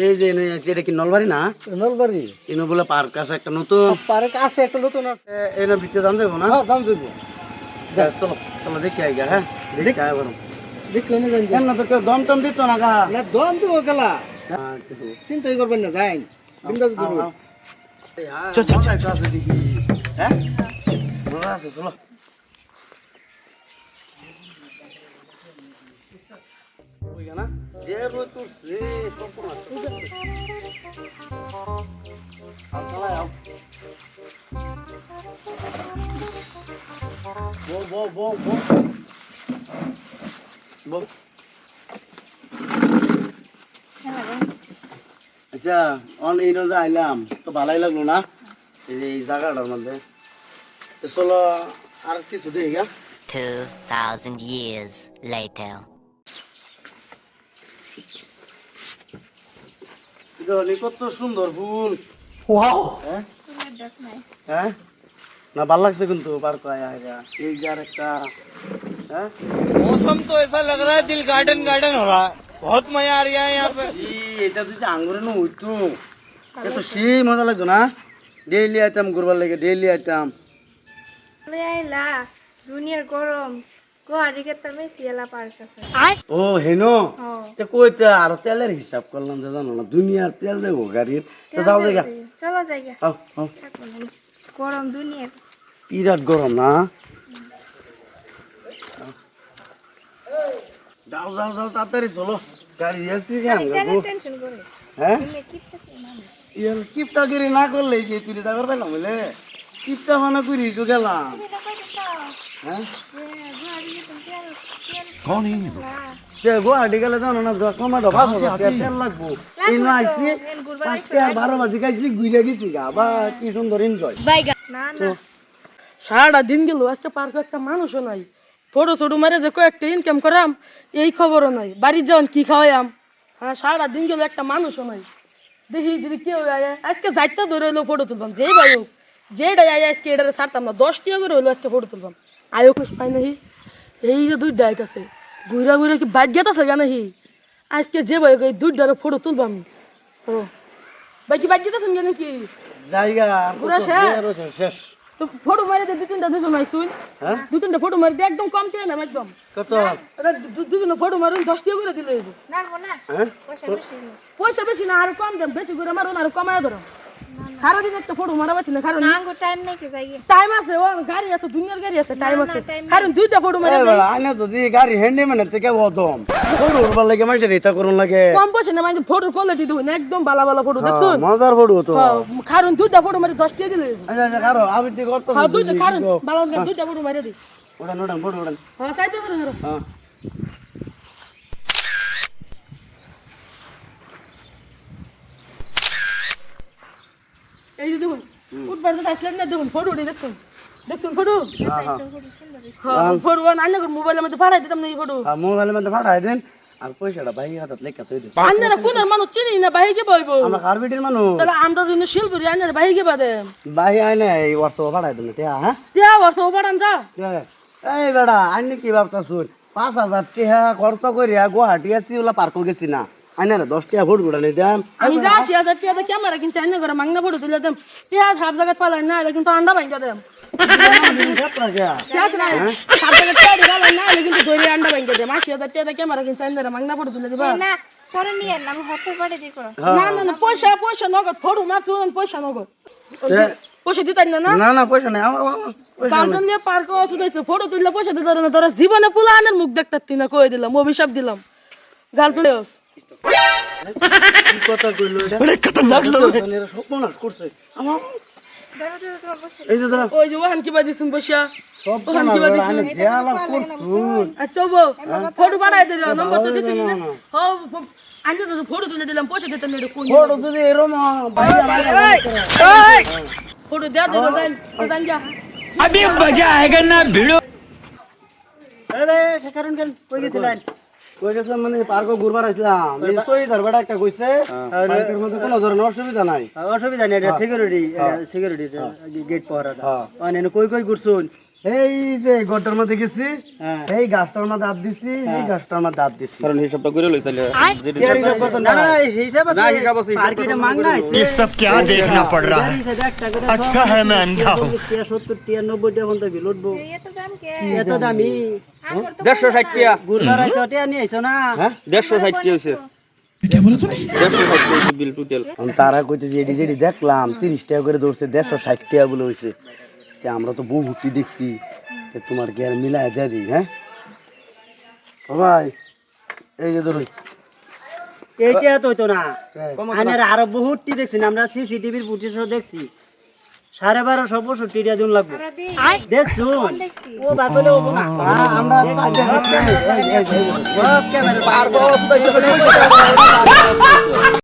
এই যে এটা কি নলবাড়ি না? নলবাড়ি? এনে বলে পার্ক আছে একটা নতুন। পার্ক আছে একটা নতুন আছে। এনে ভিতরে দাম দেবো না? হ্যাঁ দাম দিব যাক, চলো চলো দেখে আই হ্যাঁ? দেখে বরং। দেখলে না তো কেউ দম টম দিত না গা? না দম দিব গেলা। আচ্ছা, চিন্তাই করবেন না যাই বিন্দাস আও, করুন আও। এই, হ্যাঁ, মজা তো আছে দেখি। হ্যাঁ? মজা আছে, চলো। ওই গা না? যে রোদ উঠছে, সর্বনাশ। আও, চালাই, আও। বউ, বউ, বউ, বউ। বউ। আচ্ছা অন এই রোজা আইলাম তো ভালোই লাগল না এই যে এই জায়গাটার মধ্যে তো চলো আর কিছু দিই গা 2,000 years later. ধনি কত সুন্দর ফুল হ্যাঁ হ্যাঁ না ভাল লাগছে কিন্তু পার্ক আয়া আয়া এই যার একটা হ্যাঁ मौसम तो ऐसा लग रहा है दिल गार्डन गार्डन हो रहा है बहुत मजा आ रहा है यहाँ पे ই, এটা যদি আঙ্গুরে নো হইতো এটা তো সেই মজা লাগতো না ডেইলি আইতাম ঘুরবার লাগে ডেইলি আইতাম চলে আইলা দুনিয়ার গরম। আছে। ও হেনো? তে কইতে আর তেলের হিসাব করলাম যে জানো না দুনিয়ার তেল দেবো গাড়ির। তো যাও দেখা চলো জায়গা। আও আও। গরম দুনিয়ার। বিরাট গরম না? যাও যাও যাও তাড়াতাড়ি চলো। গাড়ি আসছি কেন টেনশন করে। হ্যাঁ? তুমি কি না ইয়ার কিপটাগিরি না করলে যে তুই যাবার পাইলাম বলে হ্যাঁ। সারাটা দিন গেল একটা পার্ক একটা মানুষও নাই। ফটো ছোট মারে যে কয়েকটা ইনকাম করাম এই খবরও নাই। বাড়ির যাওয়ান কি খাওয়াইম হ্যাঁ সারা দিন গেল একটা মানুষও নাই। দেখি যদি কেউ আজকে যাইতে ধরে ফটো তুলবাম যেই ভাই হোক। যেটাই আয় আজকে এটারে ছাড়তাম না দশ টাকা করে হইল আজকে ফটো তুলবাম আয়ো খুশ পাই নাহি এই যে দুই ডাইট আছে ঘুরা ঘুরে কি বাইক গেত আছে কেন হি আজকে যে ভাই এই দুইটারে ফটো তুলবাম ও ভাই কি বাইক গেতেছেন কেন কি জায়গা ঘুরা শেষ? তো ফটো মারি দে দু তিনটা দুজন আইসুন। হ্যাঁ? দু তিনটা ফটো মারি দে একদম কম দিয়ে নাম একদম। কত? এটা দু- ফটো মারুন দশ টাকা করে দিলে না না। হ্যাঁ? পয়সা বেশি। নেই। পয়সা বেশি না আর কম দেন বেশি করে মারুন আর কমায় ধরো সারাদিন একটা ফটো মারা পাচ্ছি না কারণ না গো টাইম নাই কে যাই টাইম আছে ও গাড়ি আছে দুনিয়ার গাড়ি আছে টাইম আছে। কারণ দুইটা ফটো মারা এবার আইনা যদি গাড়ি হ্যান্ডি মানে থেকে ওদম ফটো উঠবার লাগে মানুষের এটা করুন লাগে। কম পয়সা না মানে ফটো কোয়ালিটি দেবো না একদম ভালো ভালো ফটো দেখছ? মজার ফটো তো। কারণ দুইটা ফটো মারি দশ টাকা দিলে। আচ্ছা আচ্ছা কারও আবৃত্তি করতে হ্যাঁ দুইটা কারণ ভালো দুইটা ফটো মারি দিই। ওড়ান ওড়ান ফটো ওড়ান হ্যাঁ সাইডে করে ধরো। হ্যাঁ। এই যে দেখুন উঠবার তো আসলেন না দেখুন ফটো উঠে দেখুন দেখুন ফটো? হ্যাঁ হ্যাঁ। হ্যাঁ ফটো আনলে মোবাইলের মধ্যে পাঠাই দিতাম না এই ফটো। মোবাইলের মধ্যে পাঠাই দেন আর পয়সাটা ভাই হাতত লেখা তুই দিন। আন্নারা কোন মানুষ চিনি না বাহিকে বইব আমরা কার্বিটির মানুষ? তাহলে আমরা যদি শিলপুরি আন্নারা বাহিকে বাদে ভাই আইনে এই হোয়াটসঅ্যাপ পাঠাই দেন টিয়া হ্যাঁ? তিয়া বর্ষ ওপাড়ান যা। এই বেড়া কি পাঁচ হাজার টিহা খরচ করিয়া গুয়াহাটি আসি ওলা পার্ক গেছি না। আইনে রে দশ ভোট গুড়া নিয়ে দাম আমি যা আসি হাজার টিয়া ক্যামেরা কিনছি আন্না করে মাংনা ফটো তুলে দেম। টিয়া সব জায়গায় পালাই না এলে কিন্তু আন্ডা ভাঙ্গা দেম। কিন্তু আশি মাংনা ফটো পয়সা পয়সা নগদ পয়সা নগদ। পয়সা দিতাই না? না না পয়সা নেই আমার- আমার। কার্টুন নিয়ে পার্ক তুললে পয়সা দিতে না তোরা জীবনে পুলানের মুখ দেখতে না কই দিলাম অভিশাপ দিলাম। গার্লফ্রেন্ড কি কথা কইলো এটা আরে খতরনাক লোক। করছে আমার এই যে ওই যে ওহান বসিয়া সব বেড়া আইনে জিয়ালা করছুন। আচ্ছা বো ফটো নম্বর তো দিছিস না। হো তো ফটো তুলে দিলাম পয়সা দিতে কোন এরম ভাই যা। কেন? কই গেছিলেন কই গেছিলাম মানে পার্ক ঘুরবার আসলাম। এই একটা কইছে পার্কের মধ্যে কোনো ধরনের অসুবিধা নাই। অসুবিধা নাই এটা সিকিউরিটি সিকিউরিটি গেট পাহারা হ্যাঁ। অনেক কই কই ঘুরছুন? এই যে গড্ডার মধ্যে গেছি হ্যাঁ। এই গাছটার মধ্যে হাত দিছি এই গাছটার মধ্যে হাত দিছি কারণ হিসাবটা করে লই তাহলে কি আর হিসাব করতে না না না এই হিসাব আছে হিসাব আছে, হিসাব পার্কিটা মাং না ये सब क्या देखना पड़ रहा है अच्छा है मैं अंधा हूँ সত্তর টিয়া নব্বই টিয়া পর্যন্ত কি লুটবো এত দাম কে এত দামি আমার তো দেড়শো ষাট টিয়া ঘুরবার আইসো টিয়া নিয়ে আইসো না দেড়শো ষাট টিয়া হয়েছে দেড়শো ষাট টিয়া হয়েছে বিল টোটাল আমি তারা কইতেছি এডি যেডি দেখলাম তিরিশ টাকা করে ধরছে দেড়শো ষাট টাকা বলে হয়েছে তে আমরা তো বহু ভুটি দেখছি। তে তোমার কি আর মিলায় দিয়ে দিই হ্যাঁ? ও ভাই এই যে ধরুন এইটা তো হইতো না। আইনের আরও বহুতটি দেখছি না, আমরা সিসিটিভির ফুটেজও দেখছি। সাড়ে বারোশো পঁয়ষট্টি লাগবে। দেখছুন ও বাতলে না। আমরা ক্যামেরা